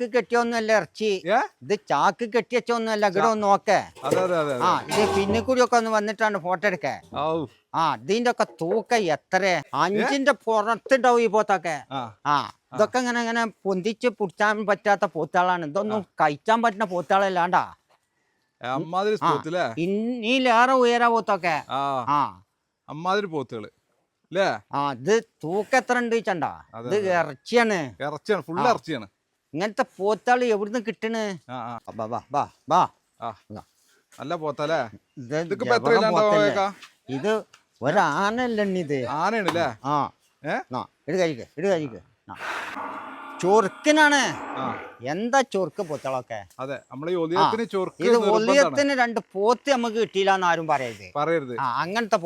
ചാക്ക് കെട്ടിയൊന്നുമല്ല ഇറച്ചി. ഏ? ഇത് ചാക്ക് കെട്ടിയച്ചൊന്നുമല്ല ഇവിടെ ഒന്ന് നോക്കേ. അതെ അതെ അതെ ആ ഇത് പിന്നെ കൂടി ഒക്കെ ഒന്ന് വന്നിട്ടാണ് ഫോട്ടോ എടുക്കേ. ഔ. ആ ഇതിന്റെ ഒക്കെ തൂക്ക എത്ര? അഞ്ചിന്റെ പുറത്തുണ്ടാവും ഈ പോത്തൊക്കെ. ആ. ആ ഇതൊക്കെ ഇങ്ങനെ ഇങ്ങനെ പൊന്തിച്ച് പിടിച്ചാൻ പറ്റാത്ത പോത്താളാണ് ഇതൊന്നും കഴിച്ചാൻ പറ്റുന്ന പോത്താളല്ലാണ്ടാ അമ്മാതിരി പോത്തില്ലേ ഇന്നിലേറെ ഉയരാ പോത്തൊക്കെ. ആ. ആ. അമ്മാതിരി പോത്തുകൾ. അല്ലേ ആ ഇത് തൂക്കം എത്ര ഉണ്ട് ചണ്ട അതെ, ഇത് ഇറച്ചിയാണ്. ഇറച്ചിയാണ് ഫുൾ ഇറച്ചിയാണ്. ഇങ്ങനത്തെ പോത്താൾ എവിടുന്ന് കിട്ടണ്? വാ വാ ആ നല്ല പോത്തല്ലേ? ഇത് ഇതൊക്കെ ഇപ്പൊ എത്ര ജബറ ഇല്ലാണ്ടാ പോത്തല്ലേ. പോയേക്കാ? ഇത് ഒരാനല്ലേ ഇത്? ആനയാണ് അല്ലേ ആ. ഏ? ആ ഇട് കഴിക്ക് ഇട് കഴിക്ക്. ചൊറുക്കിനാണ്. എന്താ ചൊറുക്ക് പോത്തളൊക്കെ? അതെ നമ്മളെ ഇത്. ഒലിയത്തിന് രണ്ട് പോത്ത് നമുക്ക് കിട്ടിയില്ല എന്ന് ആരും പറയരുത്. പറയരുത്. അങ്ങനത്തെ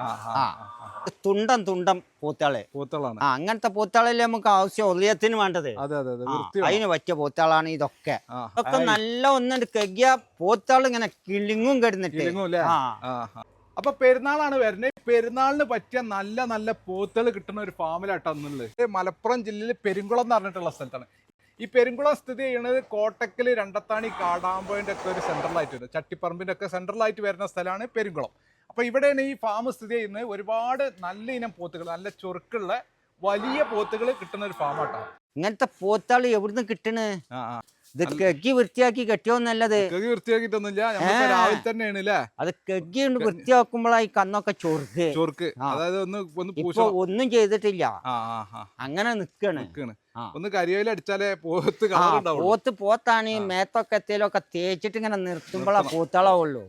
ആ. ആ. തുണ്ടം തുണ്ടം പൂത്താളെ പൂത്താളാണ് ആ അങ്ങനത്തെ പൂത്താളല്ലേ നമുക്ക് ആവശ്യം ഉദയത്തിന് വേണ്ടത്. അതെ അതെ അതെ ആ, വൃത്തി അതിന് പറ്റിയ പൂത്താളാണ് ഇതൊക്കെ. ആ. ഇതൊക്കെ നല്ല ഒന്നുണ്ട് കെഗിയ പൂത്താൾ ഇങ്ങനെ കിളിങ്ങും കിടന്നിട്ട്. കിളിങ്ങും ആ. ആ, ആ. അപ്പൊ പെരുന്നാളാണ് വരുന്നത് പെരുന്നാളിന് പറ്റിയ നല്ല നല്ല പോത്തുകൾ കിട്ടുന്ന ഒരു ഫാമിലാട്ടോ അന്നുള്ളത് മലപ്പുറം ജില്ലയിൽ പെരുങ്കുളം എന്ന് പറഞ്ഞിട്ടുള്ള സ്ഥലത്താണ്. ഈ പെരുങ്കുളം സ്ഥിതി ചെയ്യുന്നത് കോട്ടക്കൽ രണ്ടത്താണി കാടാമ്പുഴന്റെ ഒക്കെ ഒരു സെൻട്രലായിട്ട് വരുന്നത് ചട്ടിപ്പറമ്പിന്റെ ഒക്കെ സെൻട്രലായിട്ട് വരുന്ന സ്ഥലമാണ് പെരുങ്കുളം. അപ്പോൾ ഇവിടെയാണ് ഈ ഫാം സ്ഥിതി ചെയ്യുന്നത്. ഒരുപാട് നല്ല ഇനം പോത്തുകൾ നല്ല ചൊറുക്കുള്ള വലിയ പോത്തുകൾ കിട്ടുന്ന ഒരു ഫാമാട്ടോ ഇങ്ങനത്തെ പോത്താൾ എവിടുന്ന് കിട്ടണ്? ഇത് കെഗി വൃത്തിയാക്കി കെട്ടിയോന്നല്ലത് കെഗി വൃത്തിയാക്കിട്ടൊന്നുമില്ല. രാവിലെ തന്നെയാണ് അല്ലേ അത് കെഗി കൊണ്ട് വൃത്തിയാക്കുമ്പോഴായി കന്നൊക്കെ ചൊറുക്ക്. ചൊറുക്ക്. അതായത് ഒന്ന് ഒന്ന് ഒന്നും ചെയ്തിട്ടില്ല. അങ്ങനെ നിക്കാണ്. ഒന്ന് കരിവേല അടിച്ചാലേ പോത്ത് പോത്ത് പോത്താണ് ഈ മേത്തൊക്കെ എത്തിയാലൊക്കെ തേച്ചിട്ട് ഇങ്ങനെ നിർത്തുമ്പോഴാ പോത്താളാവുള്ളൂ.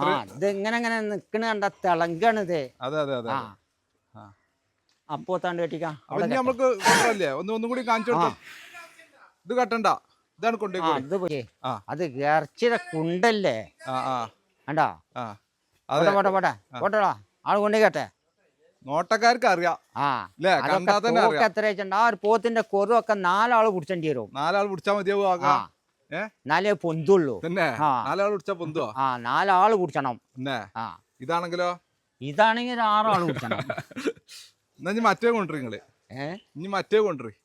ആ ഇത് ഇങ്ങനെ ഇങ്ങനെ നിക്കണ കണ്ട തിളങ്കാണ് ഇത്. അതെ അതെ അതെ ആ. അപ്പോ അപ്പോത്താണ്ട് കെട്ടിക്കാം. ഇനി നമുക്ക് ഒന്ന് ഒന്നും കൂടി കാണിച്ചു ഇത് കെട്ടണ്ട. ഇതാണ് ആ ഇത് പോയി. ആ. അത് ഇറച്ചിയുടെ കുണ്ടല്ലേ? ആ ആ. കണ്ടോ? ആ. പോട്ടെ അതെ പോട്ടെ. പോട്ടെ പോട്ടെടാ ആൾ കൊണ്ടേ കേട്ടെ. നോട്ടക്കാർക്ക് അറിയാം. ആ. അല്ലേ അതൊക്കെ കണ്ടാ തന്നെ തൂക്കം അറിയാം. എത്ര വെച്ചിട്ടുണ്ട്. ആ ഒരു പോത്തിന്റെ കൊറുവൊക്കെ നാലാൾ കുടിച്ചേണ്ടി വരും. നാലാൾ പിടിച്ചാൽ മതിയാവും ആ. എന്നാലേ പൊന്തുള്ളൂ. തന്നെ. നാലാൾ പിടിച്ചാ പൊന്തുവോ? ആ നാലാൾ കുടിച്ചണം. ആ. ഇതാണെങ്കിലോ? ഇതാണെങ്കിൽ ആറാൾ കുടിച്ചണം. എന്നാ ഇനി മറ്റേ കൊണ്ടുവരും നിങ്ങൾ. ഇനി മറ്റേ കൊണ്ടുവരും.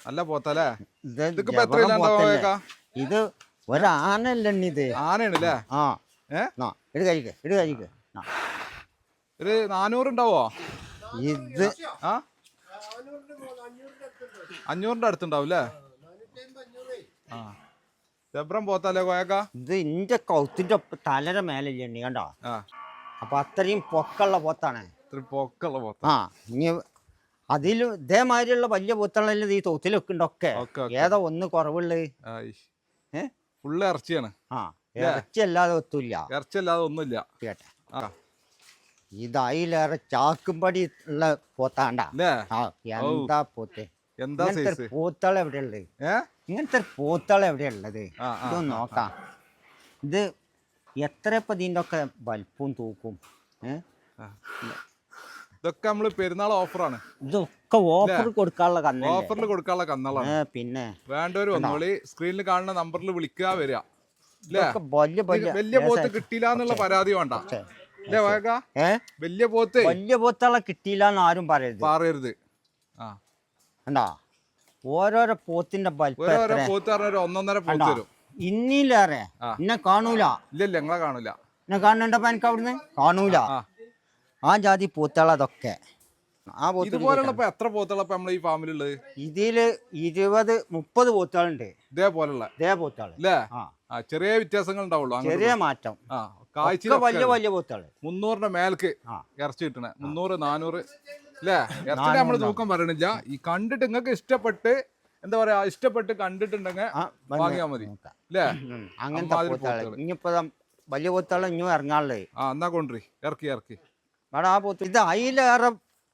നല്ല പോത്തല്ലേ? ഇത് എത്ര. പോയേക്കാ ഇത് ഒരാനല്ലേ ഇത്? ആനയാണ് അല്ലേ ആ ഇട് കഴിക്ക് ഇട് കഴിക്ക് ആ. ഒരു നാനൂറ് ഉണ്ടാവോ? ഇത് ആ? അഞ്ഞൂറിന്റെ അടുത്തുണ്ടാവും അല്ലേ? ആ. ജബ്രം പോത്തല്ലേ കോയക്ക? ഇത് ഇന്റെ കൗത്തിന്റെ തലരെ മേലെ നീ കണ്ടോ? ആ. അപ്പൊ അത്രയും പൊക്കുള്ള പോത്താണ്. ഇത്തിരി പൊക്കുള്ള പോത്ത. ആ ഇനി അതിൽ ഇതേമാതിരിയുള്ള വലിയ പോത്തളല്ലേ ഈ തൊത്തിലൊക്കെ ഉണ്ടൊക്കെ ഒക്കെ, ഒക്കെ. ഏതാ ഒന്ന് കുറവുള്ളത് ഏ? ഫുള്ള് ഇറച്ചിയാണ്. ആ ഇറച്ചി അല്ലാതെ ഒത്തില്ല. ഇറച്ചി അല്ലാതെ ഒന്നുമില്ല. കേട്ടെ. ആ. ഇതായിലേറെ ചാക്കുംപടി ഉള്ള പോത്താണ്ട. അല്ലേ ആ എന്താ പോത്ത്? എന്താ ഇങ്ങനത്തെ സൈസ് പോത്തള എവിടെയുള്ളത് ഏ? ഇങ്ങനത്തെ ഒരു പോത്തള എവിടെ ഉള്ളത്? ഇതൊന്ന് നോക്കാം. ഇത് എത്ര ഇപ്പൊ ഇതിന്റെ ഒക്കെ വലിപ്പവും തൂക്കും? ഇതൊക്കെ നമ്മൾ പെരുന്നാൾ ഓഫറാണ്. ഇതൊക്കെ ഓഫർ കൊടുക്കാനുള്ള കന്ന ഓഫറിൽ കൊടുക്കാനുള്ള കന്നളാണ്. പിന്നെ വേണ്ടവര് വന്നോളി സ്ക്രീനിൽ കാണുന്ന നമ്പറിൽ വിളിക്കുക വരിക. വലിയ പോത്ത് കിട്ടിയില്ല എന്നുള്ള പരാതി വേണ്ട. വലിയ പോത്ത്. വലിയ പോത്തുള്ള കിട്ടിയില്ല എന്ന് ആരും പറയരുത്. പറയരുത്. ആ. കണ്ടാ? ഓരോരോ പോത്തിന്റെ ഓരോരോ എത്ര പോത്ത് പറഞ്ഞ ഒരു ഒന്നൊന്നര പോത്ത് വരും ആ. എന്നെ കാണൂല. ഇല്ല ഇല്ല ഞങ്ങളെ കാണില്ല എന്നെ കാണുന്നുണ്ടപ്പോ എനിക്ക് അവിടുന്ന്? കാണൂല. ആ ആ. ജാതി പൂത്തള അതൊക്കെ ആ പോത്ത് ഇതുപോലുള്ള ഇപ്പൊ എത്ര പോത്തുകളപ്പ നമ്മളെ ഈ ഫാമിലുള്ളത്? ഇതിൽ ഇരുപത് മുപ്പത് പോത്തുകളുണ്ട്. ഇതേപോലുള്ള ഇതേ പോത്തുകൾ അല്ലേ ആ. ആ ചെറിയ വ്യത്യാസങ്ങൾ ഉണ്ടാവുള്ളൂ അങ്ങോട്ടും ചെറിയ മാറ്റം. ആ ഒക്കെ കാഴ്ച വലിയ വലിയ പോത്തുകൾ. മുന്നൂറിന്റെ മേൽക്ക് ആ. ഇറച്ചി കിട്ടണേ മുന്നൂറ് നാനൂറ്. അല്ലേ ഇറച്ചിന്റെ നമ്മൾ തൂക്കം പറയണില്ല. ഈ കണ്ടിട്ട് നിങ്ങൾക്ക് ഇഷ്ടപ്പെട്ട് എന്താ പറയാ ഇഷ്ടപ്പെട്ട് കണ്ടിട്ടുണ്ടെങ്കിൽ വാങ്ങിയാ മതി. അല്ലേ അങ്ങനത്തെ. ഇനിയിപ്പോ വലിയ പോത്തുകൾ ഇനിയും ഇറങ്ങാളേ ആ എന്നാ കൊണ്ടുവരി. ഇറക്കി ഇറക്കി. ആ പോത്ത് ഇത് അതിലേറെ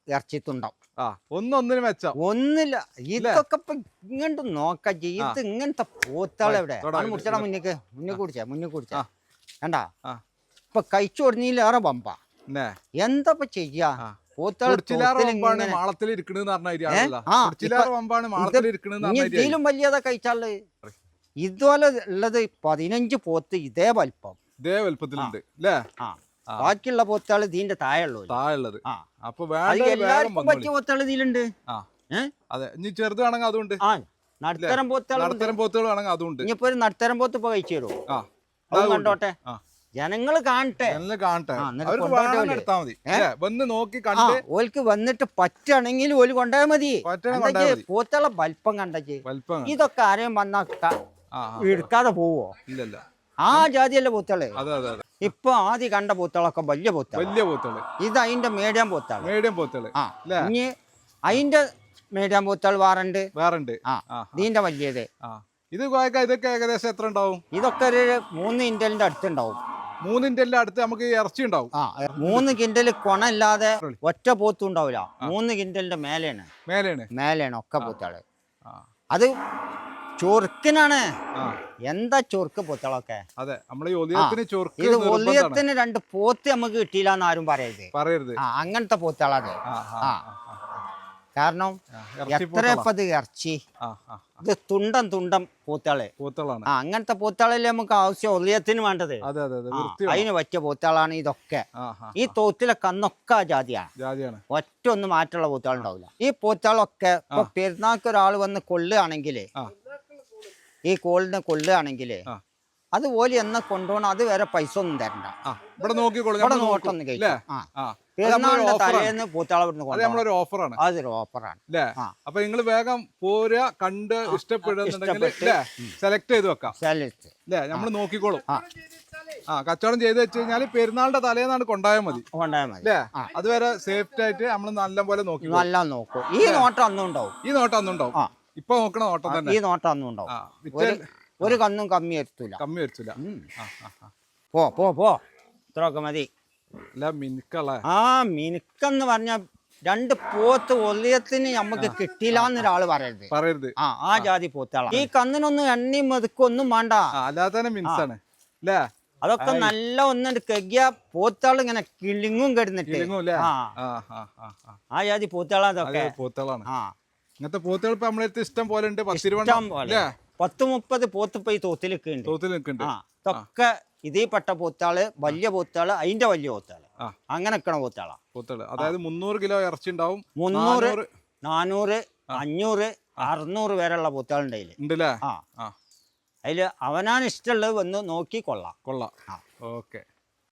ഇറച്ചിത്തുണ്ടാവും. ആ ഒന്നൊന്നിന് മെച്ചം. ഒന്നില്ല. ഇതൊക്കെ ഇപ്പൊ ഇങ്ങോട്ട് നോക്കാം. ഇത് ഇങ്ങനത്തെ പോത്താളെ എവിടെ? മുടിച്ചാ മുന്നേക്ക്. മുന്നേ കുടിച്ചാ മുന്നിൽ കുടിച്ചാ. കണ്ടാ? ഇപ്പൊ കഴിച്ചു കൊടുന്നതിലേറെ പമ്പ എന്താ ചെയ്യാ? മാളത്തിൽ ഇരിക്കണെന്ന് ഇതിലും വലിയതാ കഴിച്ചാൾ. ഇതുപോലെ ഉള്ളത് പതിനഞ്ച് പോത്ത് ഇതേ വലിപ്പം. ഇതേ വലിപ്പത്തിലുണ്ട്. അല്ലേ. ബാക്കിയുള്ള പോത്താൾ ഇതിന്റെ താഴെയുള്ളത്. ആ. അപ്പൊ എല്ലാവർക്കും പറ്റിയ പോത്താൾ ഇതിലുണ്ട്. അതെ. ഇനി ചെറുത് വേണമെങ്കിൽ അതുണ്ട് ആ. നടുത്തരം പോത്തുകൾ നടുത്തരം പോത്തുകൾ വേണമെങ്കിൽ അതുണ്ട് ഇനിയിപ്പോ ഒരു നടുത്തരം പോത്ത് ഇപ്പൊ കഴിച്ചു തരുമോ. കണ്ടോട്ടെ. ജനങ്ങൾ കാണട്ടെ. കാണട്ടെ? എടുത്താൽ മതി. വന്ന് നോക്കി കണ്ട് ഓൽക്ക് വന്നിട്ട് പറ്റണെങ്കിൽ ഓൽ കൊണ്ടുപോയാൽ മതി. പോത്തുകളെ വലിപ്പം കണ്ടേ. ഇതൊക്കെ ആരെയും വന്നാ. എടുക്കാതെ പോവോ? ഇല്ലല്ല. ആ ജാതിയല്ല അതെ ഇപ്പൊ ആദ്യം കണ്ട പൂത്തളൊക്കെ വലിയ പോത്തള വലിയ പോത്തള ഇത് അതിന്റെ മേടിയാൻ പോത്താണ് ആ അല്ലേ? ഇനി അതിന്റെ മീഡിയം പോത്തുകൾ വേറുണ്ട്. വേറെ ഉണ്ട് ആ ഇതിന്റെ വലിയത്. ഇത് ഇതൊക്കെ ഏകദേശം എത്ര ഉണ്ടാവും? ഇതൊക്കെ ഒരു മൂന്ന് ഇന്റലിന്റെ അടുത്തുണ്ടാവും എല്ലാം അടുത്ത് നമുക്ക് ഇറച്ചി ഉണ്ടാവും. ആ മൂന്ന് കിൻഡൽ കൊണല്ലാതെ ഒറ്റ പോത്തും ഉണ്ടാവില്ല മൂന്ന് കിൻഡലിന്റെ മേലെയാണ്. മേലെയാണ്. മേലെയാണ് ഒക്കെ പോത്താൾ അത് ചൊറുക്കിനാണ്. എന്താ ചൊറുക്ക് പോത്തളൊക്കെ അതെ നമ്മളെ ഇത് ഒലിയത്തിന് രണ്ട് പോത്ത് നമുക്ക് കിട്ടിയില്ല എന്ന് ആരും പറയരുത്. പറയരുത്. അങ്ങനത്തെ ആ. ആ, കാരണം എത്ര. ഇപ്പത് ഇറച്ചി? ഇത് തുണ്ടം തുണ്ടം പൂത്താളെ പോത്തുകളാണ്. ആ അങ്ങനത്തെ പൂത്താളല്ലേ നമുക്ക് ആവശ്യം ഒലിയത്തിന് വേണ്ടത്. അതിന് പറ്റിയ പൂത്താളാണ് ഇതൊക്കെ. ഈ തോത്തിലെ കന്നൊക്കെ ജാതിയാണ്. ഒറ്റ ഒന്നും മാറ്റമുള്ള പോത്തുകൾ ഉണ്ടാവില്ല. ഈ പൂത്താളൊക്കെ ഇപ്പൊ പെരുന്നാൾക്ക് ഒരാൾ വന്ന് കൊള്ളുകയാണെങ്കിൽ ഈ കോളിനെ കൊള്ളുകയാണെങ്കിൽ അതുപോലെ അത് എന്ന കൊണ്ടുപോകണം അത് വരെ പൈസ ഒന്നും തരണ്ട. ഇവിടെ നോക്കി. നോട്ടൊന്ന്? കഴിക്കും പെരുന്നാളിന്റെ തലേന്ന് അത് നമ്മളൊരു ഓഫറാണ് അതൊരു ഓഫറാണ് അല്ലേ. അപ്പൊ നിങ്ങൾ വേഗം പോരാ കണ്ട് ഇഷ്ടപ്പെടുന്നുണ്ടെങ്കിൽ. സെലക്ട് ചെയ്ത് വെക്കാം. സെലക്ട് അല്ലേ നമ്മൾ നോക്കിക്കോളും. ആ. കച്ചവടം ചെയ്ത് വെച്ച് കഴിഞ്ഞാൽ പെരുന്നാളിന്റെ തലേന്നാണ് കൊണ്ടായാൽ മതി. അല്ലേ അതുവരെ സേഫ്റ്റി ആയിട്ട് നമ്മൾ നല്ല പോലെ നോക്കി നല്ല നോക്കും. ഈ നോട്ടം അന്നും ഉണ്ടാവും. ഈ നോട്ടം ആ. ഇപ്പൊ നോക്കണ നോട്ടം തന്നെ. ഈ നോട്ടം അന്നും ഉണ്ടാവും. ഒരു കന്നും കമ്മി വരുത്തൂല. കമ്മി ആ. പോ പോ പോ. ഇത്രയൊക്കെ മതി. അല്ല മിനുക്കളെ. ആ മിനുക്കെന്ന് പറഞ്ഞ രണ്ട് പോത്ത് ഒല്ലിയത്തിന് നമുക്ക് കിട്ടിയില്ല എന്നൊരാൾ പറയരുത്. പറയരുത്. ആ ആ ജാതി പോത്താളാ ഈ കന്നിനൊന്നും എണ്ണയും മെതുക്കൊന്നും വേണ്ട. അല്ലാതെ അല്ലേ അതൊക്കെ നല്ല ഒന്നുണ്ട് കെഗിയ പോത്താൾ ഇങ്ങനെ കിളിങ്ങും കിടന്നിട്ട്. ആ. ജാതി പോത്താളാ അതൊക്കെ ഇങ്ങനത്തെ പോത്തുകൾ ഇപ്പൊ നമ്മളെ ഇഷ്ടം പോലെ ഉണ്ട്. പത്ത് മുപ്പത് പോത്ത് ഈ തോത്തിലൊക്കെ ഉണ്ട് തോത്തിൽ നിൽക്കുന്നുണ്ട്. ഇതൊക്കെ ഇതിൽ പട്ട പോത്താൾ വലിയ പോത്താൾ അതിന്റെ വലിയ പോത്താൾ. അങ്ങനെക്കണ അങ്ങനെ പോത്താളാ. പോത്താൾ. അതായത് മുന്നൂറ് കിലോ ഇറച്ചി ഉണ്ടാവും. മുന്നൂറ് നാനൂറ്. അഞ്ഞൂറ് അറുന്നൂറ് വരെയുള്ള പോത്താളുണ്ട് അതിൽ. ആ. അതിൽ അവനാണ് ഇഷ്ടമുള്ളത് വന്ന് നോക്കി കൊള്ളാം. കൊള്ളാം. ഓക്കെ.